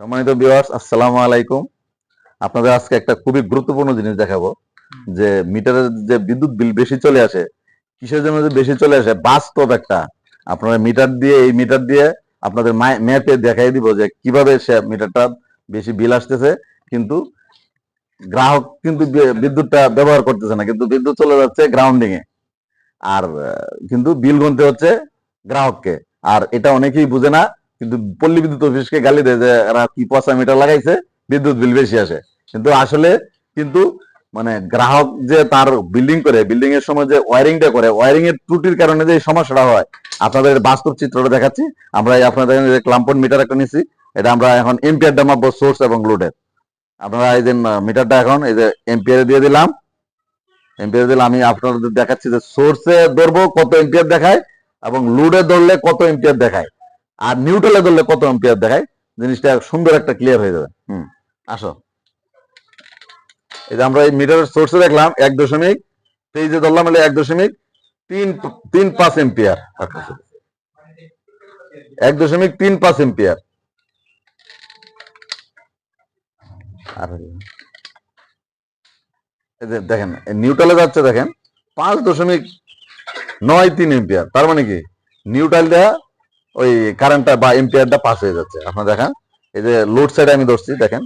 সম্মানিত ভিউয়ার্স আসসালামু আলাইকুম। আপনাদের আজকে একটা খুবই গুরুত্বপূর্ণ জিনিস দেখাবো, যে মিটারের যে বিদ্যুৎ বিল বেশি চলে আসে, কিসের জন্য যে বেশি চলে আসে, বাস্তব একটা। আপনারা মিটার দিয়ে, এই মিটার দিয়ে আপনাদের ম্যাপে দেখাই দিব যে কীভাবে সে মিটারটা বেশি বিল আসতেছে, কিন্তু গ্রাহক কিন্তু বিদ্যুৎটা ব্যবহার করতেছে না, কিন্তু বিদ্যুৎ চলে যাচ্ছে গ্রাউন্ডিং এ। আর কিন্তু বিল গুনতে হচ্ছে গ্রাহককে। আর এটা অনেকেই বুঝে না কিন্তু পল্লী বিদ্যুৎ অফিসকে গালি দেয় যে, এরা কি পচা মিটার লাগাইছে? বিদ্যুৎ বিল বেশি আসে। কিন্তু আসলে কিন্তু মানে গ্রাহক যে তার বিল্ডিং করে বিল্ডিং এর সময় যে ওয়ারিংটা করে ওয়ারিং এর ত্রুটির কারণে যে সমস্যাটা হয়, আপনাদের বাস্তব চিত্রটা দেখাচ্ছি। আমরা আপনাদের যে ক্লাম্পন মিটার একটা নিছি, এটা আমরা এখন এম্পিয়ারটা মাপবো সোর্স এবং লোডের আপনারা এই যে মিটারটা এখন, এই যে এম্পিয়ারে দিয়ে দিলাম। এম্পিয়ার দিলে আমি আপনাদের দেখাচ্ছি যে সোর্সে ধরবো কত এম্পিয়ার দেখায় এবং লোডে ধরলে কত এম্পিয়ার দেখায়। আর নিউট্রালে ধরলে কত এম্পিয়ার দেখায়? জিনিসটা সুন্দর একটা ক্লিয়ার হয়ে যাবে। হুম, আসো। এই যে আমরা এই মিটারের সোর্সে দেখলাম এক দশমিক পেজে ধরলাম এক দশমিক তিন তিন পাঁচ এম্পিয়ার এক দশমিক তিন পাঁচ এম্পিয়ার আর দেখেন নিউট্রালে যাচ্ছে দেখেন, পাঁচ দশমিক নয় তিন এম্পিয়ার তার মানে কি? নিউট্রাল দেওয়া ওই কারেন্টটা বা এম্পিয়ারটা পাস হয়ে যাচ্ছে। আপনার দেখেন, এই যে লোড সাইডে আমি ধরছি, দেখেন,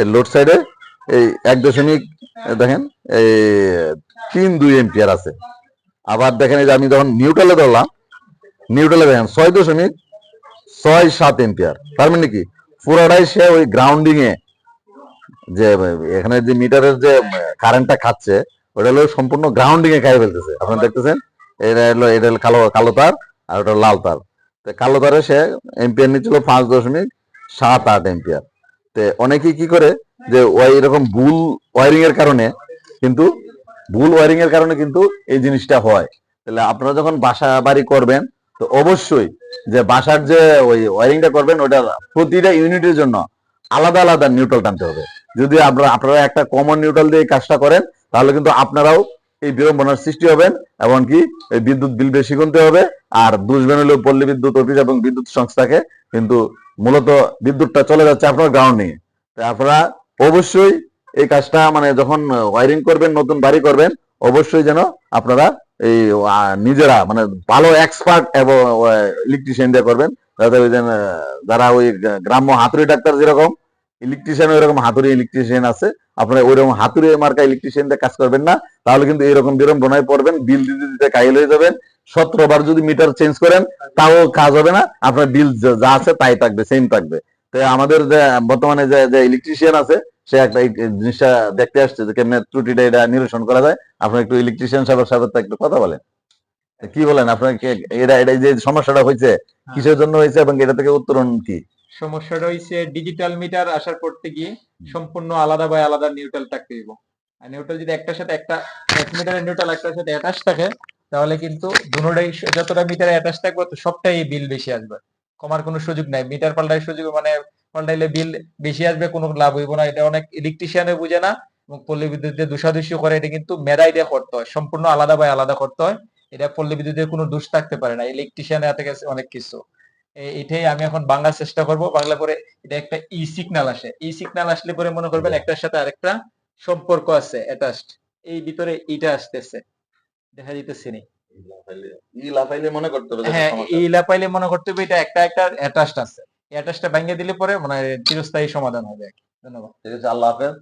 এই লোড সাইডে এই এক দশমিক, দেখেন, এই তিন দুই এম্পিয়ার আছে। আবার দেখেন, এই যে আমি যখন নিউট্রালে ধরলাম নিউট্রালে দেখেন, ছয় দশমিক ছয় সাত এম্পিয়ার তার মানে কি? পুরোটাই সে ওই গ্রাউন্ডিং এ যে, এখানে যে মিটারের যে কারেন্টটা খাচ্ছে, ওটা হলো সম্পূর্ণ গ্রাউন্ডিং এ খাই ফেলতেছে। আপনারা দেখতেছেন? এটা হলো এটা হলো কালো কালো তার, আর ওটা লাল তার। কালো তারে সে এম্পিয়ার নিচ্ছিল পাঁচ দশমিক সাত আট এম্পিয়ার তো অনেকেই কি করে যে ওই এরকম ভুল ওয়ারিং এর কারণে কিন্তু, ভুল ওয়ারিং এর কারণে কিন্তু এই জিনিসটা হয়। তাহলে আপনারা যখন বাসা বাড়ি করবেন, তো অবশ্যই যে বাসার যে ওই ওয়ারিংটা করবেন, ওটা প্রতিটা ইউনিটের জন্য আলাদা আলাদা নিউট্রাল টানতে হবে। যদি আপনারা আপনারা একটা কমন নিউট্রাল দিয়ে কাজটা করেন, তাহলে কিন্তু আপনারাও এই বিড়ম্বনার সৃষ্টি হবেন, এমনকি এই বিদ্যুৎ বিল বেশি গুনতে হবে, আর দুষবেন হলেও পল্লী বিদ্যুৎ অফিস এবং বিদ্যুৎ সংস্থাকে কিন্তু মূলত বিদ্যুৎটা চলে যাচ্ছে আপনার গ্রাউন্ডিং আপনারা অবশ্যই এই কাজটা মানে যখন ওয়ারিং করবেন, নতুন বাড়ি করবেন, অবশ্যই যেন আপনারা এই নিজেরা মানে ভালো এক্সপার্ট এবং ইলেকট্রিশিয়ান দিয়ে করবেন যাতে যারা ওই গ্রাম্য হাতুড়ি ডাক্তার যেরকম ইলেকট্রিশিয়ান এরকম হাতুড়ি ইলেকট্রিশিয়ান আছে। আপনারা ওইরকম হাতুড়ি মার্কা ইলেকট্রিশিয়ান দিয়ে কাজ করবেন না। তাহলে কিন্তু এরকম বিড়ম্বনায় পড়বেন বিল দিতে দিতে কাইল হয়ে যাবেন। সতেরো বার যদি মিটার চেঞ্জ করেন তাও কাজ হবে না। আপনার বিল যা আছে তাই থাকবে সেম থাকবে। তো আমাদের যে বর্তমানে যে যে ইলেকট্রিশিয়ান আছে সে একটা জিনিসটা দেখতে আসছে যে কেমনে ত্রুটিটা এটা নিরসন করা যায়। আপনার একটু ইলেকট্রিশিয়ান সাহেবের সাথে তো একটু কথা বলেন। কি বলেন? আপনার এটা এটা যে সমস্যাটা হয়েছে কিসের জন্য হয়েছে এবং এটা থেকে উত্তরণ কি? সমস্যাটা হইছে ডিজিটাল মিটার আসার করতে গিয়ে সম্পূর্ণ আলাদা বা আলাদা নিউট্রাল থাকতে হইব আর নিউট্রাল যদি একটার সাথে একটা এক মিটারের নিউট্রাল একটার সাথে অ্যাটাচ থাকে, তাহলে কিন্তু দুটোটাই যতটা মিটারে অ্যাটাচ থাকবে, তো সবটাই বিল বেশি আসবে। কমার কোনো সুযোগ নাই। মিটার পাল্টার সুযোগ মানে পাল্টাইলে বিল বেশি আসবে, কোনো লাভ হইব না। এটা অনেক ইলেকট্রিশিয়ানে বুঝে না, এবং পল্লী বিদ্যুৎ যে দোষাদোষী করে, এটা কিন্তু মেধাই দিয়ে করতে হয়। সম্পূর্ণ আলাদা বা আলাদা করতে হয়। এটা পল্লী বিদ্যুতের কোনো দোষ থাকতে পারে না। ইলেকট্রিশিয়ানের হাতে অনেক কিছু। এটাই আমি এখন বাংলা চেষ্টা করব। বাংলা পরে এটা একটা ই সিগন্যাল আসে। ই সিগন্যাল আসলে পরে মনে করবেন একটার সাথে আরেকটা সম্পর্ক আছে অ্যাটাচড এই ভিতরে এটা আসতেছে। দেখা যাইতেছে নি। ই লাফাইলে মনে করতে হবে হ্যাঁ লাপাইলে মনে করতে হবে এটা একটা একটা অ্যাটাচড আছে। অ্যাটাচটা দিলে পরে মানে চিরস্থায়ী সমাধান হবে ধন্যবাদ। ঠিক আছে আল্লাহ হাফেজ।